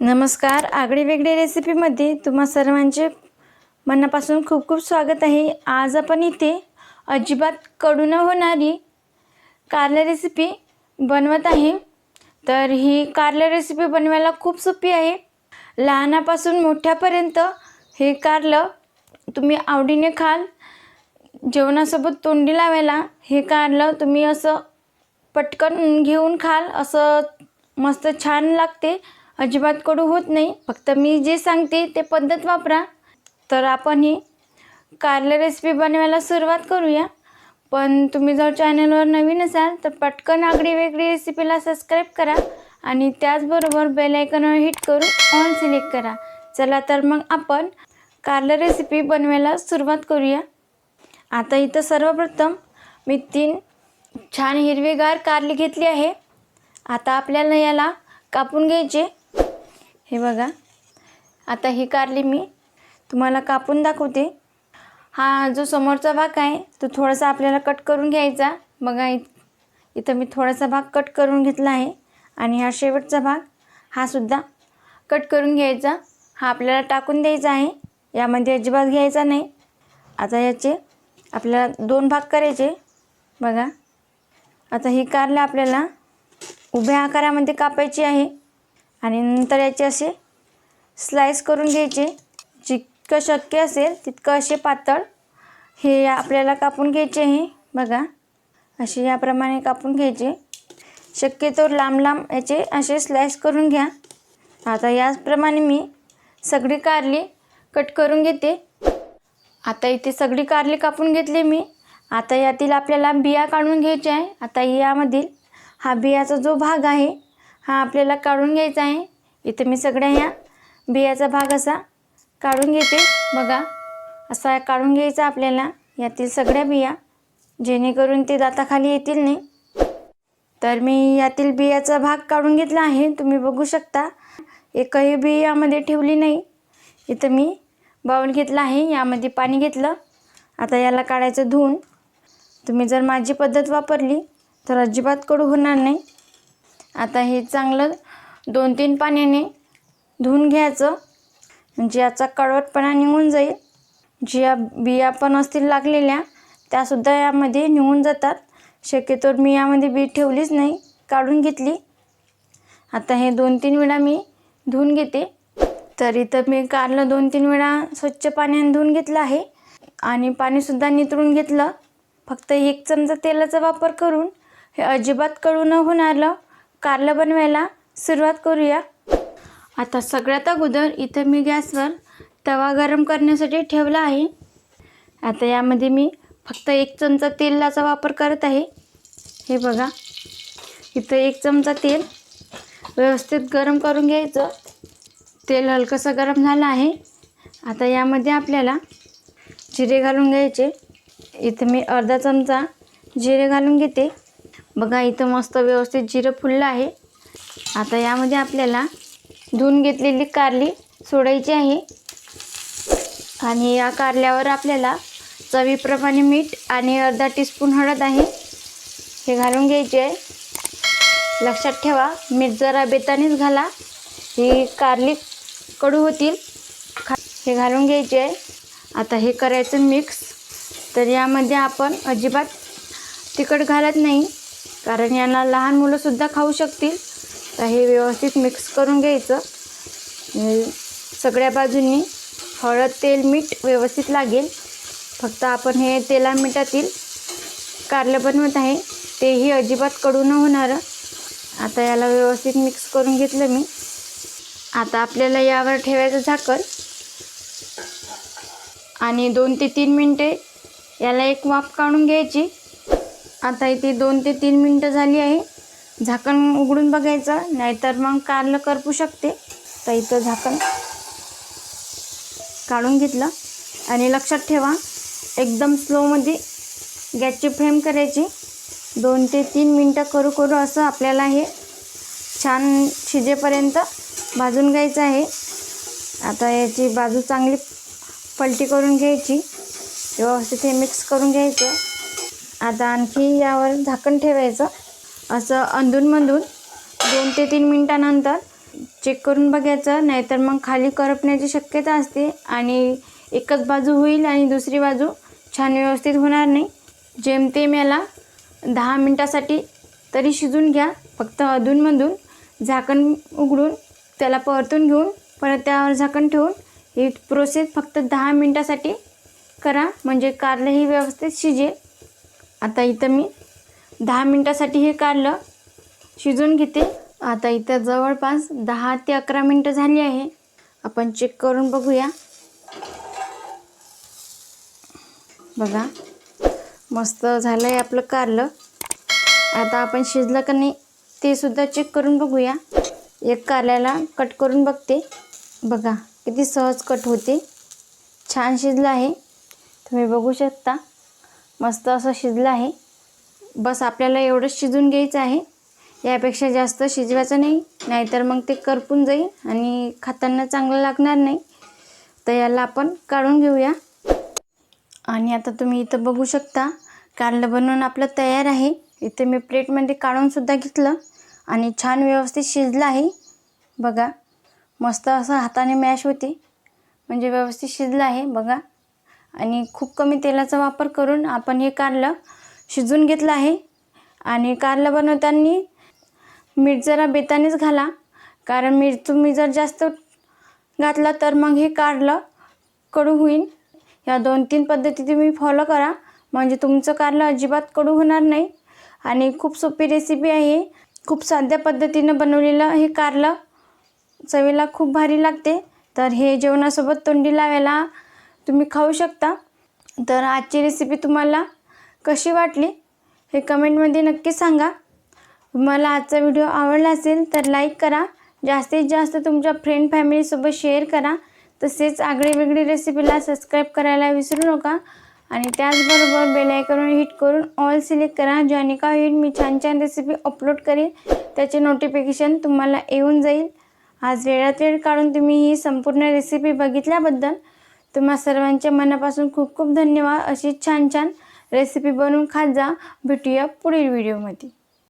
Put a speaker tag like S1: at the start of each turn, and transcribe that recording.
S1: नमस्कार. आगळी वेगळी रेसिपीमध्ये तुम्हा सर्वांचे मनापासून खूप खूप स्वागत आहे. आज आपण इथे अजिबात कडू न होणारी कारले रेसिपी बनवत आहे. तर ही कारले रेसिपी बनवायला खूप सोपी आहे. लहानापासून मोठ्यापर्यंत हे कारलं तुम्ही आवडीने खाल. जेवणासोबत तोंडी लावायला हे कारलं तुम्ही असं पटकन घेऊन खाल. असं मस्त छान लागते. अजिबात कडू होत नाही. फक्त मी जे सांगते ते पद्धत वापरा. तर आपण ही कारले रेसिपी बनवायला सुरुवात करूया. पण तुम्ही जर चॅनलवर नवीन असाल तर पटकन आगळी वेगळी रेसिपीला सबस्क्राईब करा आणि त्याचबरोबर बेलायकनवर हिट करून ऑन सिलेक्ट करा. चला तर मग आपण कारले रेसिपी बनवायला सुरुवात करूया. आता इथं सर्वप्रथम मी तीन छान हिरवीगार कारली घेतली आहे. आता आपल्याला याला कापून घ्यायचे. हे बघा. आता ही कारली मी तुम्हाला कापून दाखवते. हा जो समोरचा भाग आहे तो थोडासा आपल्याला कट करून घ्यायचा. बघा इथं मी थोडासा भाग कट करून घेतला आहे. आणि हा शेवटचा भाग हा सुद्धा कट करून घ्यायचा. हा आपल्याला टाकून द्यायचा आहे. यामध्ये अजिबात घ्यायचा नाही. आता याचे आपल्याला दोन भाग करायचे. बघा. आता ही कारला आपल्याला उभ्या आकारामध्ये कापायची आहे. आणि नंतर याचे असे स्लाईस करून घ्यायचे. जितकं शक्य असेल तितकं असे पातळ हे आपल्याला कापून घ्यायचे आहे. बघा असे याप्रमाणे कापून घ्यायचे. शक्यतो लांब लांब याचे असे स्लाईस करून घ्या. आता याचप्रमाणे मी सगळी कारली कट करून घेते. आता इथे सगळी कारली कापून घेतली मी. आता यातील आपल्याला बिया काढून घ्यायच्या आहे. आता यामधील हा बियाचा जो भाग आहे हा आपल्याला काढून घ्यायचा आहे. इथे मी सगळ्या ह्या बियाचा भाग असा काढून घेते. बघा असा काढून घ्यायचा आपल्याला. यातील सगळ्या बिया जेणेकरून ते दाताखाली येतील नाही. तर मी यातील बियाचा भाग काढून घेतला आहे. तुम्ही बघू शकता एकही बी यामध्ये ठेवली नाही. इथं मी बाऊल घेतला आहे. यामध्ये पाणी घेतलं. आता याला काढायचं धुवून. तुम्ही जर माझी पद्धत वापरली तर अजिबात कडू होणार नाही. आता हे चांगलं दोन तीन पाण्याने धुवून घ्यायचं. म्हणजे याचा कडवटपणा निघून जाईल ज्या बिया पण असतील लागलेल्या त्यासुद्धा यामध्ये निघून जातात. शक्यतो मी यामध्ये बी ठेवलीच नाही काढून घेतली. आता हे दोन तीन वेळा मी धुवून घेते. तरी तर मी कारलं दोन तीन वेळा स्वच्छ पाण्याने धुवून घेतलं आहे. आणि पाणीसुद्धा नितळून घेतलं. फक्त एक चमचा तेलाचा वापर करून हे अजिबात कडू न होणारं कारलं बनवायला सुरुवात करूया. आता सगळ्यात अगोदर इथं मी गॅसवर तवा गरम करण्यासाठी ठेवला आहे. आता यामध्ये मी फक्त एक चमचा तेलाचा वापर करत आहे. हे बघा इथं एक चमचा तेल व्यवस्थित गरम करून घ्यायचं. तेल हलकंसं गरम झालं आहे. आता यामध्ये आपल्याला जिरे घालून घ्यायचे. इथं मी अर्धा चमचा जिरे घालून घेते. बघा इथं मस्त व्यवस्थित जिरं फुललं आहे. आता यामध्ये आपल्याला धुवून घेतलेली कारली सोडायची आहे. आणि या कारल्यावर आपल्याला चवीप्रमाणे मीठ आणि अर्धा टीस्पून हळद आहे. हे घालून घ्यायचे आहे. लक्षात ठेवा मीठ जरा बेतानेच घाला. ही कारली कडू होतील. खा हे घालून घ्यायचे आहे. आता हे करायचं मिक्स. तर यामध्ये आपण अजिबात तिखट घालत नाही. कारण यांना लहान मुलंसुद्धा खाऊ शकतील. तर हे व्यवस्थित मिक्स करून घ्यायचं. सगळ्या बाजूंनी हळद तेल मीठ व्यवस्थित लागेल. फक्त आपण हे तेला मिठातील कारलं बनवत आहे. तेही अजिबात कडू न होणारं. आता याला व्यवस्थित मिक्स करून घेतलं मी. आता आपल्याला यावर ठेवायचं झाकण. आणि दोन ते तीन मिनटे याला एक वाफ काढून घ्यायची. आता इथे दोन ते तीन मिनटं झाली आहे. झाकण उघडून बघायचं नाहीतर मग कारलं करपू शकते. तर इथं झाकण काढून घेतलं. आणि लक्षात ठेवा एकदम स्लोमध्ये गॅसची फ्लेम करायची. दोन ते तीन मिनटं करू करू असं आपल्याला हे छान शिजेपर्यंत भाजून घ्यायचं आहे. आता याची बाजू चांगली पलटी करून घ्यायची. व्यवस्थित हे मिक्स करून घ्यायचं. आता आणखी यावर झाकण ठेवायचं. असं अंधूनमधून दोन ते तीन मिनटानंतर चेक करून बघायचं नाहीतर मग खाली करपण्याची शक्यता असते आणि एकच बाजू होईल आणि दुसरी बाजू छान व्यवस्थित होणार नाही. जेमतेम याला दहा मिनटासाठी तरी शिजून घ्या. फक्त अधूनमधून झाकण उघडून त्याला परतून घेऊन परत त्यावर झाकण ठेवून ही प्रोसेस फक्त दहा मिनटासाठी करा. म्हणजे कारलंही व्यवस्थित शिजेल. आता इथं मी दहा मिनटासाठी हे काढलं शिजून घेते. आता इथं जवळपास दहा ते अकरा मिनटं झाली आहे. आपण चेक करून बघूया. बघा मस्त झालं आहे आपलं कारलं. आता आपण शिजलं का नाही ते सुद्धा चेक करून बघूया. एक कारल्याला कट करून बघते. बघा किती सहज कट होते. छान शिजलं आहे. तुम्ही बघू शकता. मस्त असं शिजलं आहे. बस आपल्याला एवढंच शिजून घ्यायचं आहे. यापेक्षा जास्त शिजवायचं नाही नाहीतर मग ते करपून जाईल आणि खाताना चांगलं लागणार नाही. तर याला आपण काढून घेऊया. आणि आता तुम्ही इथं बघू शकता कारलं बनवून आपलं तयार आहे. इथे मी प्लेटमध्ये काढूनसुद्धा घेतलं आणि छान व्यवस्थित शिजलं आहे. बघा मस्त असं हाताने मॅश होते. म्हणजे व्यवस्थित शिजलं आहे बघा. आणि खूप कमी तेलाचा वापर करून आपण हे कारलं शिजून घेतलं आहे. आणि कारलं बनवताना मीठ जरा बेतानेच घाला. कारण मीठ तुम्ही जर जास्त घातला तर मग हे कारलं कडू होईल या दोन तीन पद्धती तुम्ही फॉलो करा. म्हणजे तुमचं कारलं अजिबात कडू होणार नाही. आणि खूप सोपी रेसिपी आहे. खूप साध्या पद्धतीनं बनवलेलं हे कारलं चवीला खूप भारी लागते. तर हे जेवणासोबत तोंडी लावायला तुम्ही खाऊ शकता. तर आजची रेसिपी तुम्हाला कशी वाटली हे कमेंटमध्ये नक्की सांगा. तुम्हाला आजचा व्हिडिओ आवडला असेल तर लाईक करा. जास्तीत जास्त तुमच्या फ्रेंड फॅमिलीसोबत शेअर करा. तसेच आगळी वेगळी रेसिपीला सबस्क्राईब करायला विसरू नका. आणि त्याचबरोबर बेल हिट करून ऑल सिलेक्ट करा. ज्याने का होईल मी छान छान रेसिपी अपलोड करेन त्याचे नोटिफिकेशन तुम्हाला येऊन जाईल. आज वेळात वेळ काढून तुम्ही ही संपूर्ण रेसिपी बघितल्याबद्दल तुम्हा सर्वांच्या मनापासून खूप खूप धन्यवाद. अशी छान छान रेसिपी बनवून खात जा. भेटूया पुढील व्हिडिओमध्ये